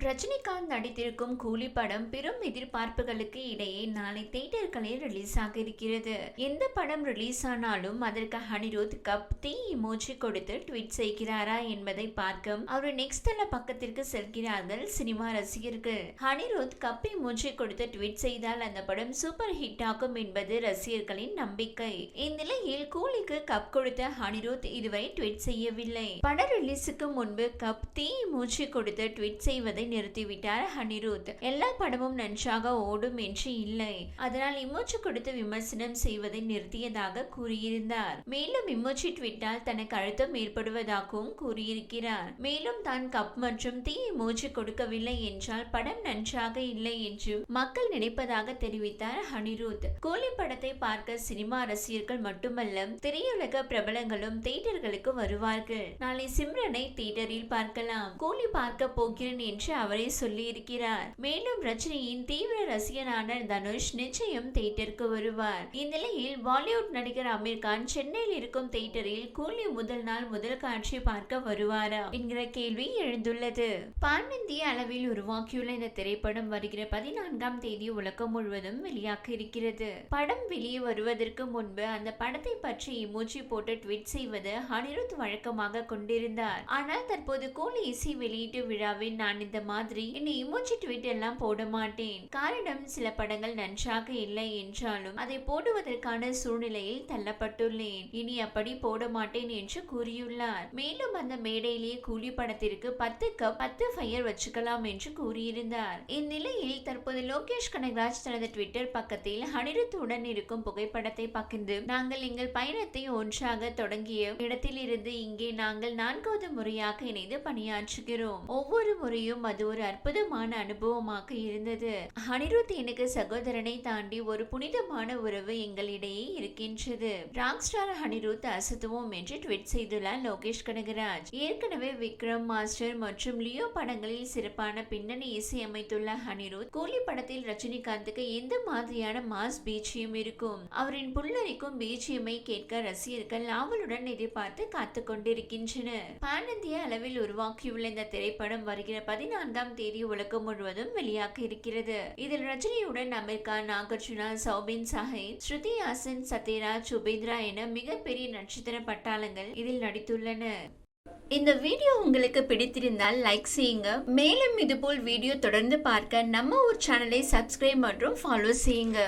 ரஜினிகாந்த் நடித்திருக்கும் கூலி படம் பெரும் எதிர்பார்ப்புகளுக்கு இடையே நாளை தியேட்டர்களில் ரிலீஸ் ஆக இருக்கிறது. எந்த படம் ரிலீஸ் ஆனாலும் அதற்கு அனிருத் கப் தீ இமோஜி கொடுத்து ட்வீட் செய்கிறாரா என்பதை பார்க்க அவர் நெக்ஸ்ட் தள பக்கத்திற்கு செல்கிறார்கள் சினிமா ரசிகர்கள். அனிருத் கப் இமோஜி கொடுத்து ட்வீட் செய்தால் அந்த படம் சூப்பர் ஹிட் ஆகும் என்பது ரசிகர்களின் நம்பிக்கை. இந்நிலையில் கூலிக்கு கப் கொடுத்த ஹனிருத் இதுவரை ட்வீட் செய்யவில்லை. பட ரிலீஸுக்கு முன்பு கப் தீ இமோஜி கொடுத்து ட்வீட் செய்வதை நிறுத்திவிட்டார் அனிருத் எல்லா படமும் நன்றாக ஓடும் என்று இல்லை. அதனால் இமோஜி கொடுத்து விமர்சனம் செய்வதை நிறுத்தியதாக கூறியிருந்தார். மேலும் இமோஜி ட்விட்டால் தனக்கு அழுத்தம் ஏற்படுவதாகவும் கூறியிருக்கிறார். மேலும் தான் கப் மற்றும் தீ இமோஜி கொடுக்கவில்லை என்றால் படம் நன்றாக இல்லை என்றும் மக்கள் நினைப்பதாக தெரிவித்தார் அனிருத் கோலி படத்தை பார்க்க சினிமா ரசிகர்கள் மட்டுமல்ல திரையுலக பிரபலங்களும் தியேட்டர்களுக்கு வருவார்கள். நாளை சிம்ரனை தியேட்டரில் பார்க்கலாம். கோலி பார்க்க போகிறேன் என்று அவரே சொல்லியிருக்கிறார். மேலும் ரஜினியின் தீவிர ரசிகனான தனுஷ் நிச்சயம் தியேட்டருக்கு வருவார். இந்நிலையில் பாலிவுட் நடிகர் அமீர் கான் சென்னையில் இருக்கும் தியேட்டரில் கூலி முதல் நாள் முதல் காட்சி பார்க்க வருவாரா என்கிற கேள்வி எழுந்துள்ளது. பான் அளவில் உருவாக்கியுள்ள இந்த திரைப்படம் வருகிற பதினான்காம் தேதி உலகம் முழுவதும் வெளியாக இருக்கிறது. படம் வெளியே வருவதற்கு முன்பு அந்த படத்தை பற்றி இமோஜி போட்டு ட்வீட் செய்வது அனிருத் வழக்கமாக கொண்டிருந்தார். ஆனால் தற்போது கூலி இசை வெளியீட்டு விழாவில் நான் இந்த மாதிரி இனி இமோஜி ட்வீட் எல்லாம் போட மாட்டேன். காரணம் சில படங்கள் நன்றாக இல்லை என்றாலும் அதை போடுவதற்கான சூழ்நிலையில் தள்ளப்பட்டுள்ளேன். இனி அப்படி போட மாட்டேன் என்று கூறியுள்ளார். மேலும் அந்த மேடையிலேயே கூலி படத்திற்கு பத்து கப் பத்து ஃபயர் வச்சுக்கலாம் என்று கூறியிருந்தார். இந்நிலையில் தற்போது லோகேஷ் கனகராஜ் தனது ட்விட்டர் பக்கத்தில் அனிருத்துடன் இருக்கும் புகைப்படத்தை பகிர்ந்து நாங்கள் எங்கள் பயணத்தை ஒன்றாக தொடங்கிய இடத்திலிருந்து இங்கே நாங்கள் நான்காவது முறையாக இணைந்து பணியாற்றுகிறோம். ஒவ்வொரு முறையும் அது ஒரு அற்புதமான அனுபவமாக இருந்தது. அனிருத் எனக்கு சகோதரனை தாண்டி ஒரு புனிதமான உறவு எங்களிடையே இருக்கின்றது. ராக் ஸ்டார் அனிருத் அசத்துவோம் என்று ட்வீட் செய்துள்ளார் லோகேஷ் கனகராஜ். ஏற்கனவே விக்ரம் மாஸ்டர் மற்றும் லியோ படங்களில் சிறப்பான பின்னணி இசை அமைத்துள்ள அனிருத் கூலி படத்தில் ரஜினிகாந்துக்கு எந்த மாதிரியான மாஸ் பீச்சியம் இருக்கும். அவரின் புல்லரிக்கும் பீச்சியமை கேட்க ரசிகர்கள் ஆவலுடன் எதிர்பார்த்து காத்து கொண்டிருக்கின்றனர். பான் இந்திய அளவில் உருவாக்கியுள்ள இந்த திரைப்படம் வருகிற பதினாலு பதினான்காம் தேதி உலகம் முழுவதும் வெளியாக இருக்கிறது. இதில் ரஜினியுடன் அமீர் கான் நாகார்ஜுனா சௌபின் சாஹிப் ஸ்ருதி ஹாசன் சத்யராஜ் சுபேந்திரா என மிகப்பெரிய நட்சத்திர பட்டாளங்கள் இதில் நடித்துள்ளன. இந்த வீடியோ உங்களுக்கு பிடித்திருந்தால் லைக் செய்யுங்க. மேலும் இதுபோல் வீடியோ தொடர்ந்து பார்க்க நம்ம ஒரு சேனலை சப்ஸ்கிரைப் மற்றும் ஃபாலோ செய்யுங்க.